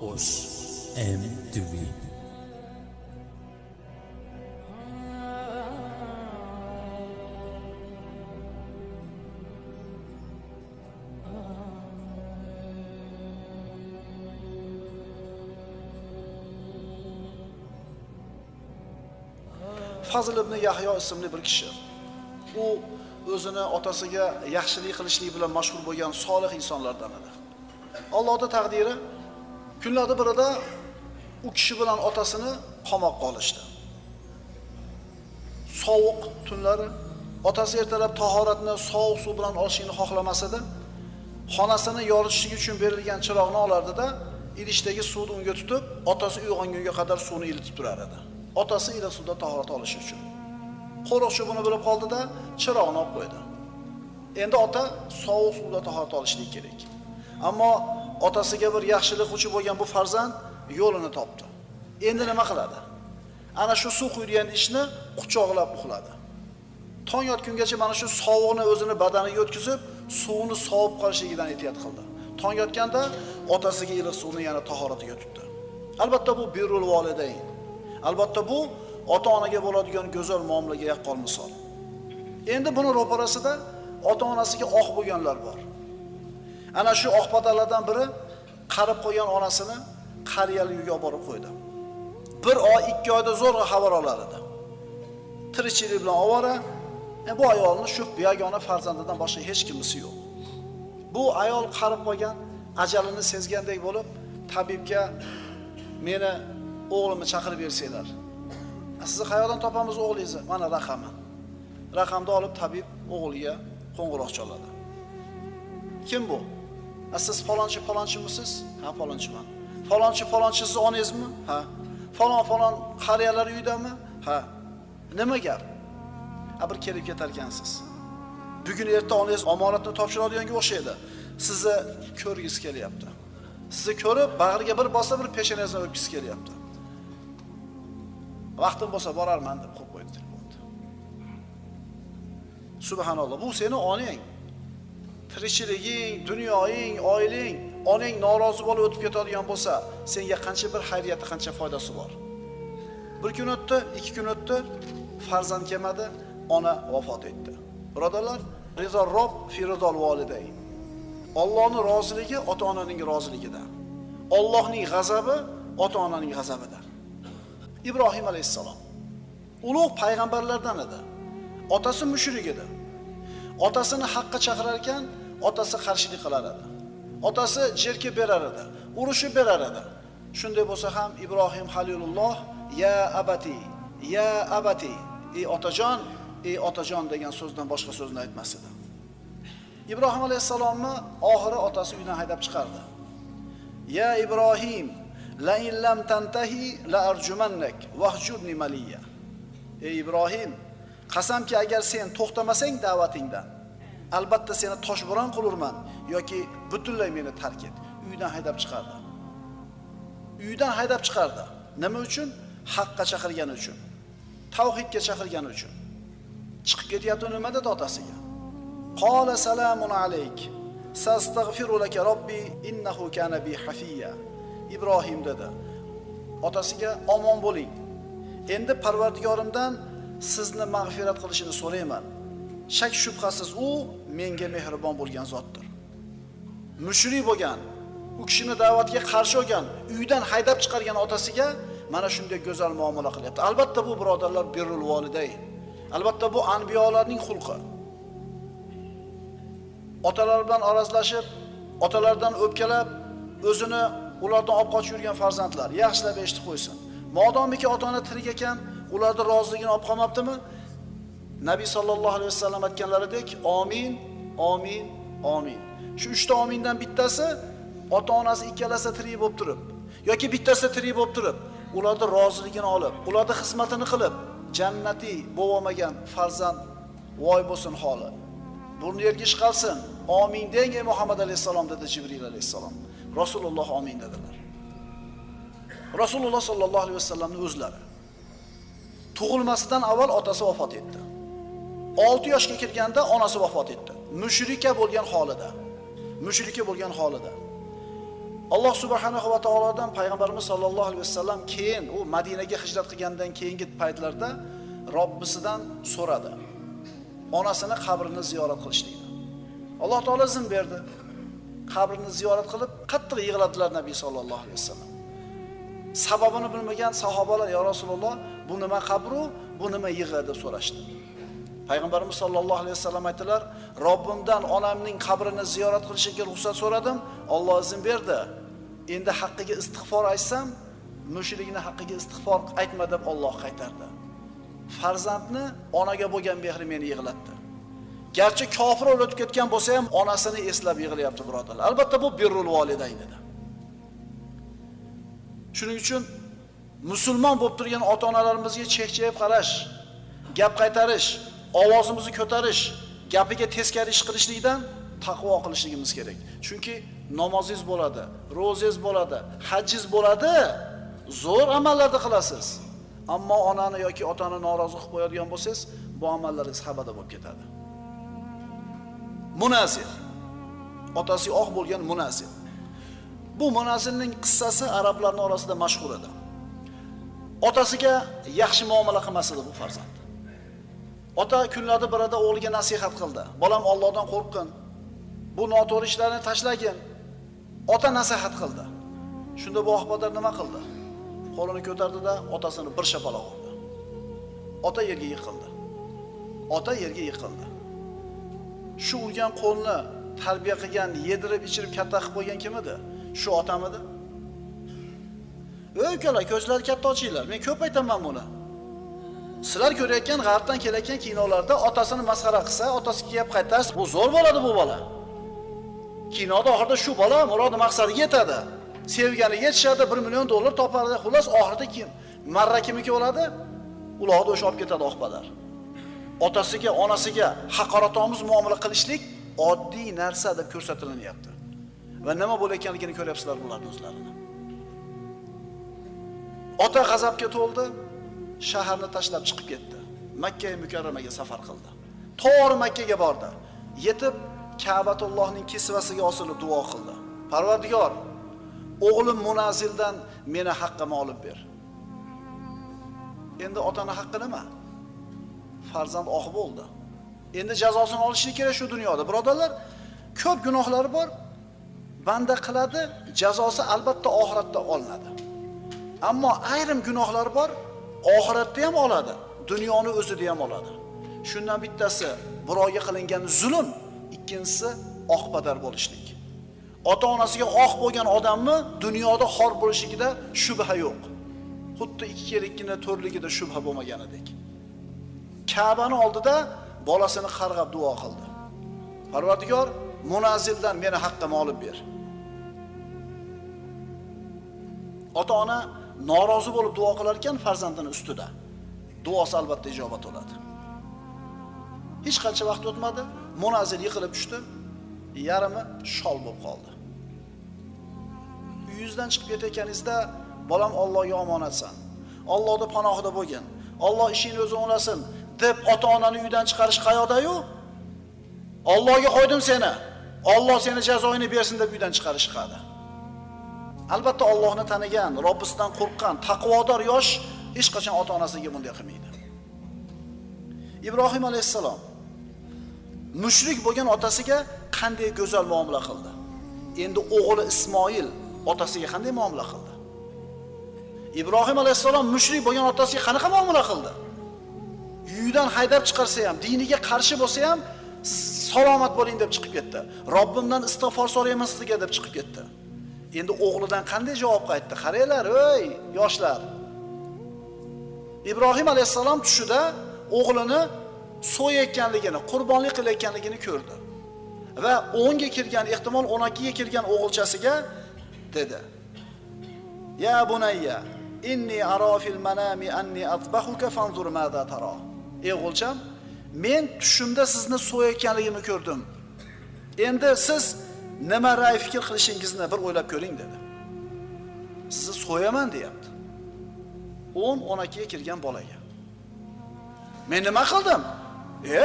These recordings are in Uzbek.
Os MTV Fazl ibn Yahyo ismli bir kishi. U o'zini otasiga yaxshilik qilishlik bilan mashhur bo'lgan solih insonlardan edi. allohni taqdiri kunlarni birida u kishi bilan otasini qamoqqa olishdi. Sovuq tunlari otasi ertalab tahoratni sovuq suv bilan olishni xohlamas edi. Xonasini yoritishlik uchun berilgan chiroqni olardida idishdagi suvni unga tutib, otasi uyg'ongunga qadar suvni ilitib turar edi. Otasi iliq suvda tahorat olish uchun. Qo'riqchi buni bilib qoldida chiroqni olib qo'ydi. Endi ota sovuq suvda tahorat olishlik kerak. Ammo otasiga bir yaxshilik qiluvchi bo'lgan bu farzand yo'lini topdi. Endi nima qiladi? Ana shu suv quyilgan ishni quchoqlab uxladi. Tong yotgungacha mana shu sovuqni o'zini badaniga o'tkazib, suvni sovib qolishligidan ehtiyot qildi. Tong yotganda otasiga iliq suvni yana tahoratiga tutdi. Albatta bu birrul volidayn. Albatta bu ota-onaga bo'ladigan go'zal muomalaga yaqqol misol. Endi buni ro'parasida ota-onasiga oq bo'lganlar bor. Ana shu oq patalardan biri qarib qo'ygan onasini qariyali uyga olib borib qo'ydi. Bir oy, ikki oyda zo'rg'a xabar olar edi. Tirikchilik bilan ovora, e, bu ayolni shu yagona farzandidan boshqa hech kimisi yo'q. Bu ayol qarib qolgan ajalini sezgandek bo'lib, tabibga meni o'g'limni chaqirib bersanglar. Sizni qayerdan topamiz o'g'lingizni? Mana raqami. Raqamni olib tabib o'g'liga qo'ng'iroq chaladi. Kim bu? Siz falonchi falonchimisiz? Ha, falonchiman. Falonchi falonchi siz onangizmi? Ha. Falon falon qariyalar uydami? Ha. Nima gap? Ha, bir kelib ketar ekansiz. Bugun erta onangiz omonatni topshiradiganga o'xshaydi. Sizni ko'rgisi kelyapti. Sizni ko'rib, bag'riga bir bosa bir peshonangizdan o'pgisi kelyapti. Vaqtim bo'lsa borarman deb qo'yib qo'ydi telefonni. Subhanalloh, bu seni onang. Tirikchiliging, dunyoying, oiling onang norozi bo'lib o'tib ketadigan bo'lsa, senga qancha bir xayriyati, qancha foydasi bor. Bir kun o'tdi, ikki kun o'tdi, farzand kelmadi, ona vafot etdi. Birodarlar, rizo rob firidol voliday volidayn. Allohning roziligi ota-onaning roziligida. Allohning g'azabi ota-onaning g'azabida. Ibrohim alayhissalom ulug' payg'ambarlardan edi. Otasi mushrik edi. Otasini haqqa chaqirar ekan, otasi qarshilik qilar edi. Otasi jerkib berar edi, urushib berar edi. Shunday bo'lsa ham Ibrohim Halilulloh ya abati, ya abati, ey otajon, ey otajon degan so'zdan boshqa so'zni aytmas edi. Ibrohim alayhisalomni oxiri otasi uydan haydab chiqardi. Ya Ibrohim, la in lam tantahi la arjumannak wahjurni maliya. Ey Ibrohim, qasamki agar sen to'xtamasang da'vatingdan, albatta seni toshbo'ron qilurman yoki butunlay meni tark et. Uydan haydab chiqardi. Uydan haydab chiqardi. Nima uchun? Haqqa chaqirgani uchun. Tavhidga chaqirgani uchun. Chiqib ketyapti nima dedi otasiga? qola salamun alayk. Sastagfiru laka robbi innahu kana bi hafiya. Ibrohim dedi. Otasiga omon bo'ling. Endi Parvardigorimdan sizni mag'firat qilishini so'rayman. Shak shubhasiz u menga mehribon bo'lgan zotdir. Mushrik bo'lgan, u kishini da'vatga qarshi olgan, uydan haydab chiqargan otasiga mana shunday go'zal muomala qilyapti. Albatta bu birodarlar birrul voliday. Albatta bu anbiyolarning xulqi. Otalar bilan arazlashib, otalardan o'pkalab, o'zini ulardan olib qochib yurgan farzandlar yaxshilab eshitib qo'ysin. Modomiki ota-ona tirik ekan, ularning roziligini olib qolmabdimi? Nabiy sallallohu alayhi vasallam aytganlaridek, amin, amin, amin. Shu 3 ta amindan bittasi ota-onasi ikkalasi tirik bo'lib turib yoki bittasi tirik bo'lib turib, ularni roziligini olib, ularni xizmatini qilib, jannati bo'lmagan farzand voy bo'lsin holi. Burni yerga chiqarsin. Amin deng ey Muhammad alayhisalom dedi Jibril alayhisalom. Rasululloh amin dedilar. Rasululloh sallallohu alayhi vasallamning o'zlari tug'ilmasidan avval otasi vafot etdi. 6 yoshga kirganda onasi vafot etdi. Mushrika bo'lgan holida. Mushrika bo'lgan holida. alloh subhanahu va taolodan payg'ambarimiz sollallohu alayhi vasallam keyin u madinaga hijrat qilgandan keyingi paytlarda robbisidan so'radi onasini qabrini ziyorat qilishlikni alloh taolo izn berdi qabrini ziyorat qilib qattiq yig'ladilar nabiy sollallohu alayhi vasallam sababini bilmagan sahobalar yo rasululloh bu nima qabru bu nima yig'i deb so'rashdi payg'ambarimiz sollallohu alayhi vasallam aytdilar robbimdan onamning qabrini ziyorat qilishga ruxsat so'radim. Olloh izn berdi. Endi haqqiga istig'for aytsam mushrikni haqqiga istig'for aytma deb olloh qaytardi. Farzandni onaga bo'lgan mehri meni yig'latdi. Garchi kofir o'lib ketgan bo'lsa ham onasini eslab yig'layapti birodarlar. Albatta bu birrul volidayn edi shuning uchun musulmon bo'lib turgan ota onalarimizga chekchayib qarash gap qaytarish ovozimizni ko'tarish gapiga teskari ish qilishlikdan taqvo qilishligimiz kerak. Chunki namozingiz bo'ladi ro'zangiz bo'ladi hajingiz bo'ladi zo'r amallarni qilasiz. Ammo onani yoki otani norozi qilib qo'yadigan bo'lsangiz bu amallaringiz habada bo'lib ketadi. Munazir. Otasi oq bo'lgan munazir. Bu Munazirning qissasi arablarning orasida mashhur edi. Otasiga yaxshi muomala qilmas edi bu farzand. Ota kunlarda birida o'g'liga nasihat qildi. Bolam ollohdan qo'rqqin. Bu noto'g'ri ishlarni tashlagin. Ota nasihat qildi. Shunda bu oqbodar nima qildi? Qo'lini ko'tardida otasini bir shapaloq urdi. Ota yerga yiqildi. Ota yerga yiqildi. Shu urgan qo'lni tarbiya qilgan yedirib ichirib katta qilib qo'ygan kim edi? Shu otamidi ey ukalar ko'zlar katta ochinglar. Men ko'p aytaman buni. Sizlar ko'rayotgan g'arbdan kelayotgan kinolarda otasini masxara qilsa otasiga kelib qaytarsa bu zo'r bo'ladi bu bola. Kinoda oxirida shu bola murodi maqsadiga yetadi. Sevganiga yetishadi bir million dollar topadi xullas oxirida kim? Marra kimniki bo'ladi? Uloqni o'sha olib ketadi oqpadar otasiga onasiga haqoratomuz muomala qilishlik oddiy narsa deb ko'rsatilinyapti. Va nima bo'layotganligini ko'ryapsizlar bularni o'zlarini. Ota g'azabga to'ldi. Shaharni tashlab chiqib ketdi. Makka mukarramaga safar qildi. To'g'ri makkaga bordi. Yetib kabatullohning kisvasiga osilib duo qildi. Parvardigor o'g'lim munazildan meni haqqimni olib ber? Endi otani haqqi nima? Farzand oq bo'ldi. Endi jazosini olishlik kerak shu dunyoda birodarlar. Ko'p gunohlari bor. Banda qiladi jazosi albatta oxiratda olinadi. Ammo ayrim gunohlar bor oxiratda ham oladi dunyoni o'zida ham oladi. Shundan bittasi birovga qilingan zulm ikkinchisi oqpadar bo'lishlik. Ota onasiga oq bo'lgan odamni dunyoda xor bo'lishligida shubha yo'q. Xuddi ikki kere ikkini to'rtligida shubha bo'lmaganidek. Kabani oldida bolasini qarg'ab duo qildi. Parvardigor munazildan meni haqqimni olib ber. Ota ona norozi bo'lib duo qilar ekan farzandini ustida. Duosi albatta ijobat bo'ladi. Hech qancha vaqt o'tmadi. Munazil yiqilib tushdi. Yarimi shol bo'lib qoldi. Uyingizdan chiqib ketayotganingizda bolam Allohga omonatsan Allohni panohida bo'lgin. Alloh ishingni o'zi o'nglasin deb ota onani uydan chiqarish qayoqda-yu? Allohga qo'ydim seni. Alloh seni jazoingni bersin deb uydan chiqarish chiqadi albatta Allohni tanigan Robbisidan qo'rqqan taqvodor yosh hech qachon ota onasiga bunday qilmaydi. Ibrohim alayhissalom mushrik bo'lgan otasiga qanday go'zal muomala qildi? Endi o'g'li ismoil otasiga qanday muomala qildi? Ibrohim alayhissalom mushrik bo'lgan otasiga qanaqa muomala qildi? Uyidan haydab chiqarsa ham diniga qarshi bo'lsa ham salomat bo'ling deb chiqib ketdi. Robbimdan istig'for so'rayman sizga deb chiqib ketdi. Endi o'g'lidan qanday javob qaytdi? Qaranglar ey yoshlar. Ibrohim alayhissalom tushida o'g'lini so'yayotganligini qurbonlik qilayotganligini ko'rdi. Va o'nga kirgan ehtimol o'n ikkiga kirgan o'g'ilchasiga dedi. Ya bunayya inni arofil manami anni atbahuka fanzur mada taro ey o'g'ilcham men tushimda sizni so'yayotganligimni ko'rdim. Endi siz nima ray fikr qilishingizni bir o'ylab ko'ring dedi sizni so'yaman deyapti o'n o'n ikkiga kirgan bolaga men nima qildim e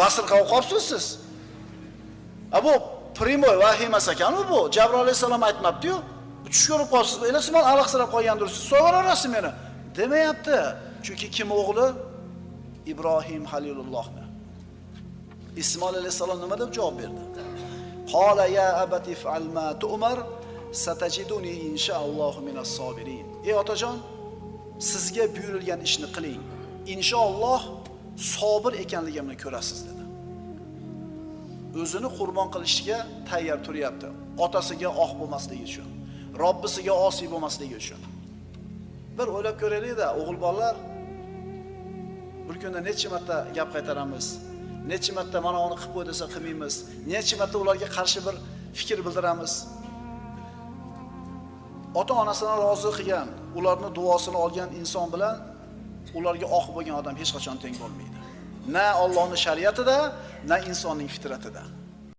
basir qilib qolibsiz siz a bu primoy vahiy emas ekan u bu. Jabroil alayhisalom aytmabdi-yu. Tush ko'rib qolsiz, elasizman alaqsirab qolgandirsiz. So'raverasiz meni. Demayapti. Chunki kim o'g'li? Ibrohim Halilullohni. Ismoil alayhisalom nima deb javob berdi? قال يا Qala ya abati fa'al ma tu'mar satajiduni inshaallohu minas sobirin. Ey otajon, sizga buyurilgan ishni qiling. Inshaalloh sobir ekanligimni ko'rasiz dedi. O'zini qurbon qilishga tayyor turyapti. Otasiga oq bo'lmasligi uchun, Robbisiga osiy bo'lmasligi uchun. Bir o'ylab ko'raylikda o'g'il bolalar bir kunda necha marta gap qaytaramiz, necha marta mana uni qilib qo'y desa qilmaymiz, necha marta ularga qarshi bir fikr bildiramiz. Ota-onasini rozi qilgan, ularni duosini olgan inson bilan ularga oq bo'lgan odam hech qachon teng bo'lmaydi. Na Allohning shariatida, na insonning fitratida.